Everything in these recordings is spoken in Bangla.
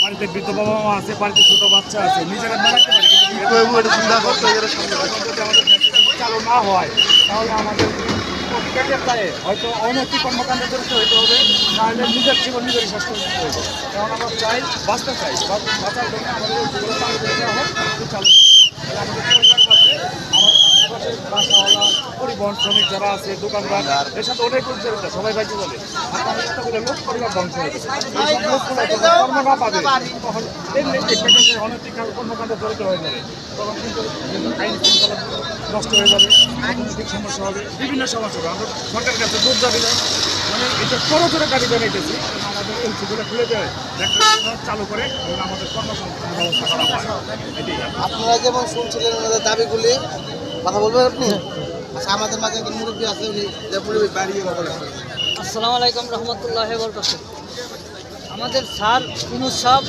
বাড়িতে বৃদ্ধ বাবা মা আছে বাড়িতে ছোট বাচ্চা আছে নিজেরা বানাতে পারে কিন্তু যদি আমাদের চালু না হয় তাহলে আমাদের দায়ে হয়তো অনৈতিক কর্মকাণ্ডে জড়িত হইতে হবে নাহলে নিজের জীবন নিজেরই শেষ করে হবে। কারণ আমরা চাই বাঁচতে চাই বাঁচার জন্য আমাদের চালু করে দেওয়া হোক চালু আমাদের পরিবার বাঁচবে আমার আশেপাশে বাসাওয়ালা পরিবহন শ্রমিক যারা আছে, দোকানদার, এর সাথে অনেক সবাই বাইকে বলে পরিবার যাবে। কর্ম জড়িত যাবে। কিন্তু নষ্ট হয়ে যাবে সমস্যা হবে, বিভিন্ন সমস্যা আমরা দুধ দাবি না মানে এটা জানাইতেছি আমাদের খুলে দেয়। চালু করে আমাদের। আপনারা যেমন শুনছিলেন দাবিগুলি, কথা বলবেন আপনি? আমাদের মাঝে একজন মুরব্বী আলাইকুম রহমতুল্লাহ বরকাত আমাদের স্যার ইনুস সাহেব,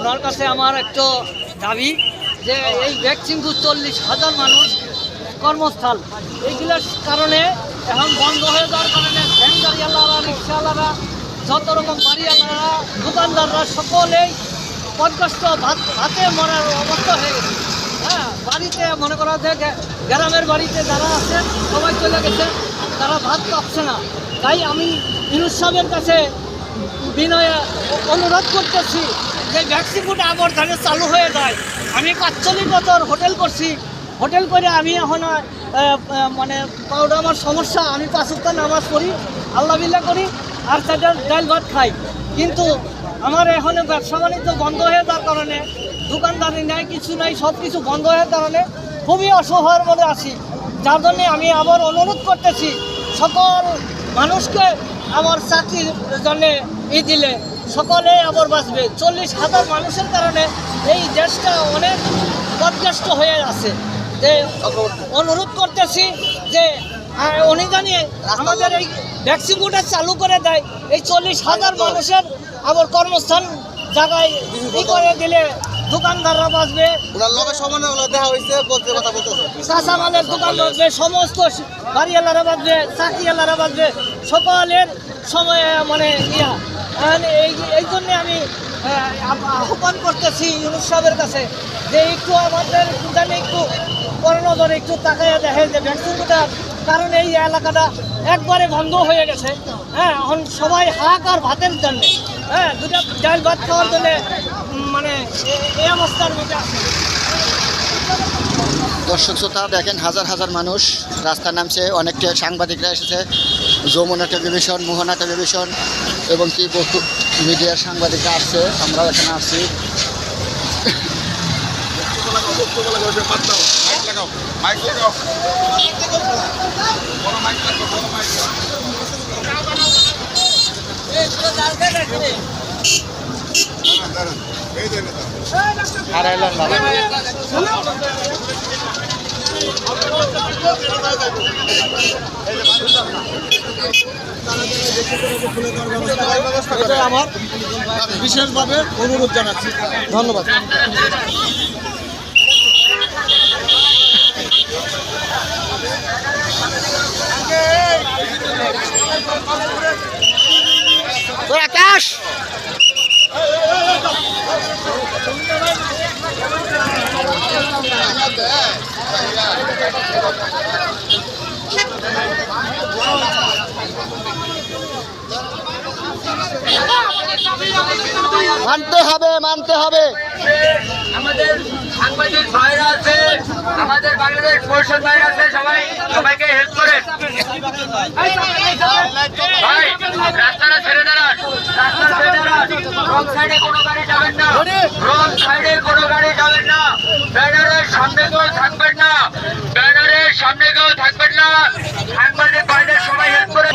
ওনার কাছে আমার একটা দাবি যে এই ভ্যাকসিনগুলো চল্লিশ হাজার মানুষ কর্মস্থল। এইগুলোর কারণে এখন বন্ধ হয়ে যাওয়ার কারণে ভ্যান গাড়িওয়ালারা রিক্সাওয়ালারা যত রকম বাড়িওয়ালারা দোকানদাররা সকলেই পদকষ্ট ভাত ভাতে মরার অবস্থা হয়ে গেছে। হ্যাঁ বাড়িতে মনে করা যায় গ্রামের বাড়িতে যারা আছে, সবাই চলে গেছে। তারা ভাত পাচ্ছে না। তাই আমি ইনুস সাহেবের কাছে বিনয়ে অনুরোধ করতেছি যে ভ্যাকসিনটা আবার ধারে চালু হয়ে যায়। আমি পাঁচচল্লিশ বছর হোটেল করছি। হোটেল করে আমি এখন মানে পাউডার আমার সমস্যা, আমি পাঁচটা নামাজ পড়ি, আল্লাহ বিল্লাহ করি, আর চারটা ডাল ভাত খাই। কিন্তু আমার এখন ব্যবসা বাণিজ্য বন্ধ হয়ে যাওয়ার কারণে, দোকানদারি নাই, কিছু নাই সব কিছু বন্ধ হয়ে কারণে খুবই অসহায়ের মধ্যে আছি। যার জন্যে আমি আবার অনুরোধ করতেছি সকল মানুষকে আমার চাকরির জন্য ই দিলে সকলে আবার বাঁচবে। চল্লিশ হাজার মানুষের কারণে এই দেশটা অনেক পদগ্রস্ত হয়ে আছে। যে অনুরোধ করতেছি যে উনি জানিয়ে আমাদের এই ভ্যাকসিনটা চালু করে দেয়। এই চল্লিশ হাজার মানুষের আবার কর্মস্থান জায়গায় ই করে দিলে দোকানদাররা বাঁচবে ওনার লোকের সমানে দেখা হয়েছে বলতে কথা বলতেছে। কাঁচামালের দোকান বাঁচবে সমস্ত বাড়িওয়ালারা বাঁচবে চাকরিওয়ালারা বাঁচবে সকলের সময়ে মানে ইয়া। এই এই জন্যে আমি আহ, আহ, আহ্বান করতেছি ইউনুস সাহেবের কাছে যে একটু আমাদের জানি একটু করোনা একটু তাকাইয়া দেখে যে ভ্যাকসিনটার কারণে এই এলাকাটা একবারে বন্ধ হয়ে গেছে। হ্যাঁ এখন সবাই হাহাকার ভাতের জন্য। হ্যাঁ দুটা ডাল ভাত খাওয়ার জন্য মানে এই অবস্থার মধ্যে আছে দর্শক শ্রোতা দেখেন হাজার হাজার মানুষ রাস্তায় নামছে অনেকটা সাংবাদিকরা এসেছে যমুনা টেলিভিশন মোহনা টেলিভিশন এবং কি বহু মিডিয়ার সাংবাদিকরা আসছে আমরাও এখানে আসছি আমার বিশেষভাবে অনুরোধ জানাচ্ছি। ধন্যবাদ। আকাশ! মানতে হবে মানতে হবে। আমাদের সাংবাদিক ভাইরা আছে আমাদের বাংলাদেশ পরিষদ ভাইরা আছে সবাই সবাইকে হেল্প করে। ভাই রাস্তাটা ছেড়ে দাঁড়ান রাস্তা ছেড়ে দাঁড়ান। রং সাইডে কোনো গাড়ি যাবেন না রং সাইডে কোনো গাড়ি যাবেন না। ব্যানারের সামনে কেউ থাকবেন সামনে কেউ থাকবেন না। সাংবাদিক বাইরে সবাই হেল্প করে